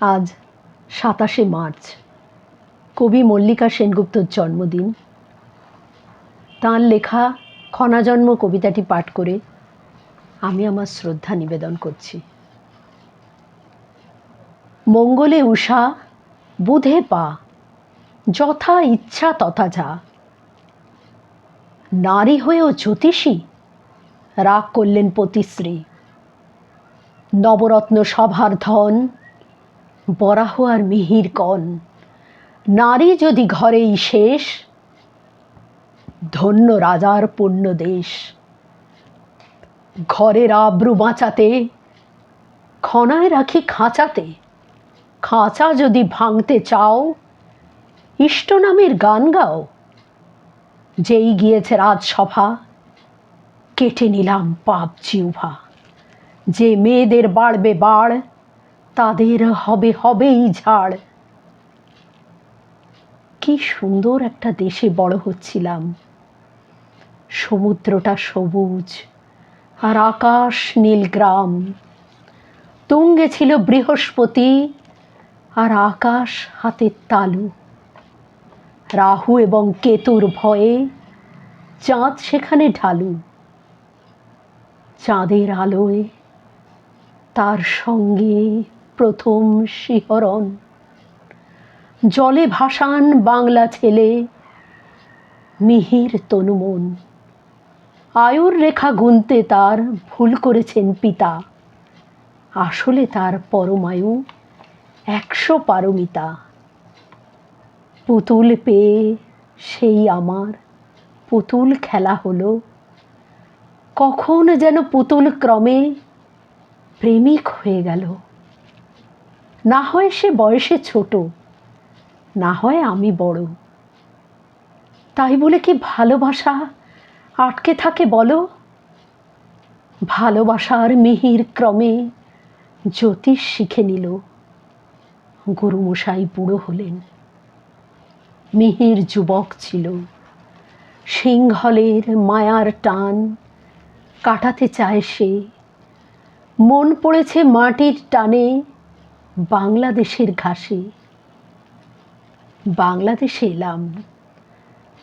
আজ সাতাশে মার্চ। কবি মল্লিকা সেনগুপ্তর জন্মদিন। তাঁর লেখা ক্ষণাজন্ম কবিতাটি পাঠ করে আমি আমার শ্রদ্ধা নিবেদন করছি। মঙ্গলে উষা বুধে পা, যথা ইচ্ছা তথা যা। নারী হয়েও জ্যোতিষী, রাগ করলেন পতিশ্রী। নবরত্ন সভার ধন বরাহ আর মিহির কন নারী যদি ঘরেই শেষ, ধন্য রাজার পুণ্য দেশ ঘরের আব্রু বাঁচাতে, খনায় রাখি খাঁচাতে। খাঁচা যদি ভাঙতে চাও, ইষ্ট নামের গান গাও। যেই গিয়েছে রাজসভা, কেটে নিলাম পাপ জিউভা যে মেয়েদের বাড়বে বাড় তাদের হবে হবেই ঝাড়। কি সুন্দর একটা দেশে বড় হচ্ছিলাম। সমুদ্রটা সবুজ আর আকাশ নীলগ্রাম তুঙ্গে ছিল বৃহস্পতি আর আকাশ হাতের তালু। রাহু এবং কেতুর ভয়ে চাঁদ সেখানে ঢালু। চাঁদের আলোয় তার সঙ্গে প্রথম শিহরণ। জলে ভাসান বাংলা ছেলে, মিহির তনুমন আয়ুর রেখা গুনতে তার ভুল করেছেন পিতা। আসলে তার পরমায়ু একশো পারমিতা। পুতুল পেয়ে সেই আমার পুতুল খেলা হলো। কখন যেন পুতুল ক্রমে প্রেমিক হয়ে গেল। না হয় সে বয়সে ছোট, না হয় আমি বড়। তাই বলে কি ভালোবাসা আটকে থাকে বলো? ভালোবাসার মিহির ক্রমে জ্যোতিষ শিখে নিল। গুরুমশাই বুড়ো হলেন। মিহির যুবক ছিল। সিংহলের মায়ার টান কাটাতে চায় সে। মন পড়েছে মাটির টানে। বাংলাদেশের ঘাসে। বাংলাদেশে এলাম।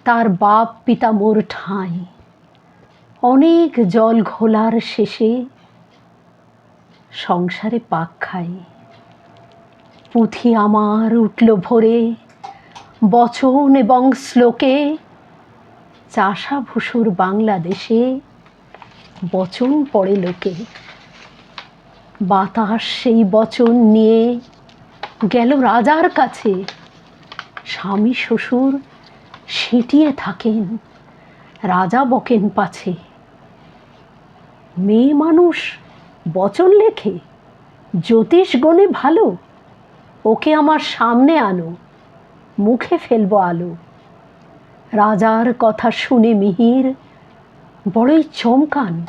তার বাপ পিতা মোর ঠাঁই। অনেক জল ঘোলার শেষে সংসারে পাক খাই। পুঁথি আমার উঠল ভরে, বচন এবং শ্লোকে চাষা ভুসুর বাংলাদেশে বচন পড়ে লোকে। বাতাস সেই বচন নিয়ে গেল রাজার কাছে। স্বামী শ্বশুর সিটিয়ে থাকেন রাজা বকেন পাছে। মেয়ে মানুষ বচন লেখে জ্যোতিষ গণে ভালো, ওকে আমার সামনে আনো, মুখে ফেলব আলো। রাজার কথা শুনে মিহির বড়ই চমকান।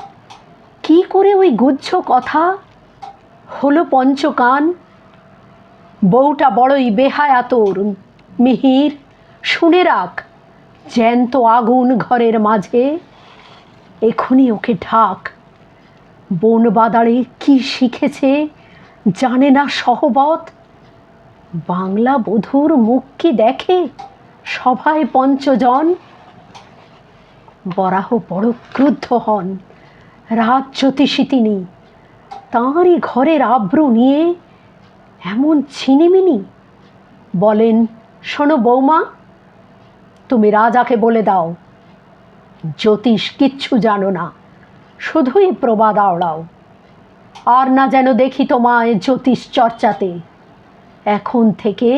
কি করে ওই গুচ্ছ কথা হলো পঞ্চকান। বউটা বড়ই বেহায়াতর মিহির, শুনে রাখ, জ্যান্ত আগুন ঘরের মাঝে, এখনই ওকে ঢাক। বন বাদারে কি শিখেছে জানে না সহবত। বাংলা বধূর মুখ কি দেখে সভায় পঞ্চজন। বরাহ বড় ক্রুদ্ধ হন রাত জ্যোতিষী তিনি। তাঁরই ঘরের আব্রু নিয়ে এমন ছিনিমিনি বলেন, শোনো বৌমা, তুমি রাজাকে বলে দাও, জ্যোতিষ কিচ্ছু জানো না, শুধুই প্রবাদ আওড়াও। আর না যেন দেখি তোমায় জ্যোতিষ চর্চাতে, এখন থেকে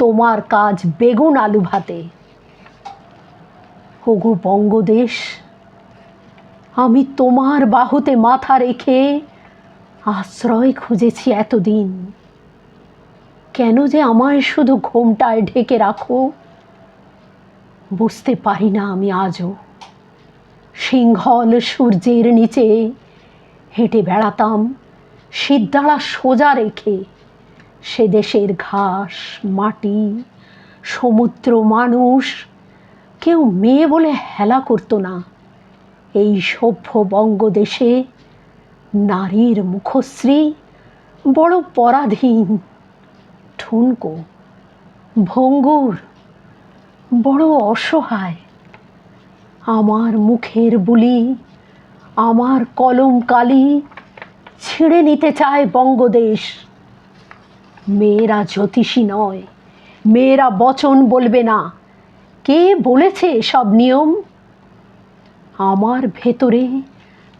তোমার কাজ বেগুন আলু ভাতে। ওগো বঙ্গদেশ, আমি তোমার বাহুতে মাথা রেখে আশ্রয় খুঁজেছি এতদিন। কেন যে আমায় শুধু ঘোমটায় ঢেকে রাখো? বুঝতে পারি না আমি আজও। সিংহল সূর্যের নিচে হেঁটে বেড়াতাম সিদ্ধারা সোজা রেখে সে দেশের ঘাস, মাটি, সমুদ্র মানুষ, কেউ মেয়ে বলে হেলা করতো না। এই সভ্য বঙ্গদেশে নারীর মুখশ্রী, বড় পরাধীন। ঠুনকো, ভঙ্গুর, বড় অসহায়। আমার মুখের বুলি, আমার কলম কালি ছিঁড়ে নিতে চায় বঙ্গদেশ। মেয়েরা জ্যোতিষী নয়, মেয়েরা বচন বলবে না। কে বলেছে সব নিয়ম? আমার ভেতরে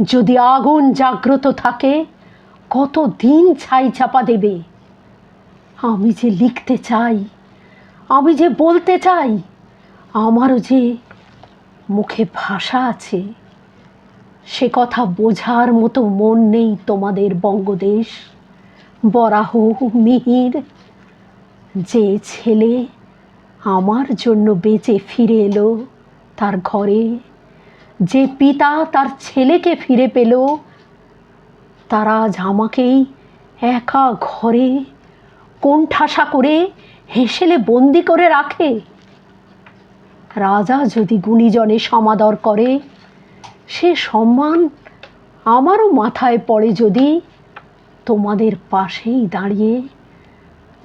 যদি আগুন জাগ্রত থাকে কত দিন ছাই চাপা দেবে? আমি যে লিখতে চাই, আমি যে বলতে চাই, আমারও যে মুখে ভাষা আছে, সে কথা বোঝার মতো মন নেই তোমাদের বঙ্গদেশ। বরাহ, মিহির, যে ছেলে আমার জন্য বেঁচে ফিরে এলো তার ঘরে। যে পিতা তার ছেলেকে ফিরে পেল, তারা আজ আমাকেই একা ঘরে কোণঠাসা করে হেসেলে বন্দি করে রাখে। রাজা যদি গুণীজনে সমাদর করে, সে সম্মান আমারও মাথায় পড়ে যদি তোমাদের পাশেই দাঁড়িয়ে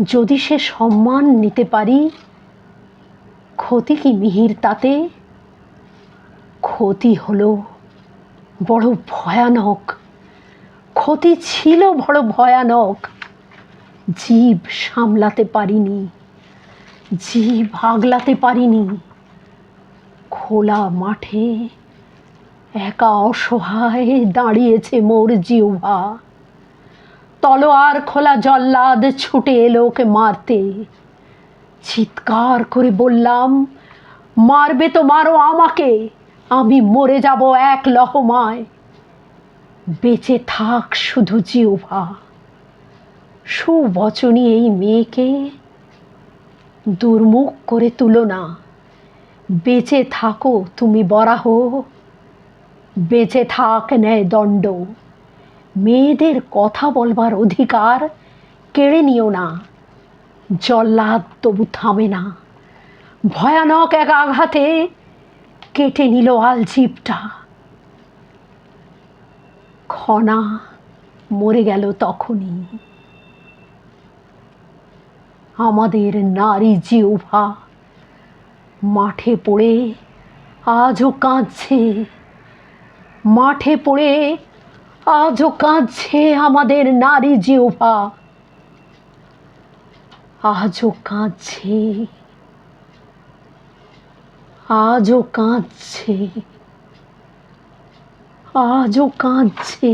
যদি সে সম্মান নিতে পারি, ক্ষতি কি মিহির তাতে? ক্ষতি হলো বড় ভয়ানক। ক্ষতি ছিল বড় ভয়ানক। জীব সামলাতে পারিনি। জীব আগলাতে পারিনি। খোলা মাঠে একা অসহায় দাঁড়িয়েছে মোর জিহ্বা। তলোয়ার খোলা জল্লাদ ছুটে এলো ওকে মারতে। চিৎকার করে বললাম, মারবে তো মারো আমাকে। আমি মরে যাব এক লহমায়। বেঁচে থাক শুধু জিহ্বা। সুবচনী এই মেয়েকে দুর্মুখ করে তুলো না। বেঁচে থাকো তুমি বরাহ। বেঁচে থাক ন্যায় দণ্ড। মেয়েদের কথা বলবার অধিকার কেড়ে নিও না। জল্লাদ তবু থামে না। ভয়ানক এক আঘাতে কেটে নিল আলজিপটা। খনা মরে গেল তখনই। আমাদের নারী জিউভা মাঠে পড়ে আজও কাঁদছে। মাঠে পড়ে আজও কাঁদছে আমাদের নারী জিউভা আজও কাঁদছে আজও কাঁদছে আজও কাঁদছে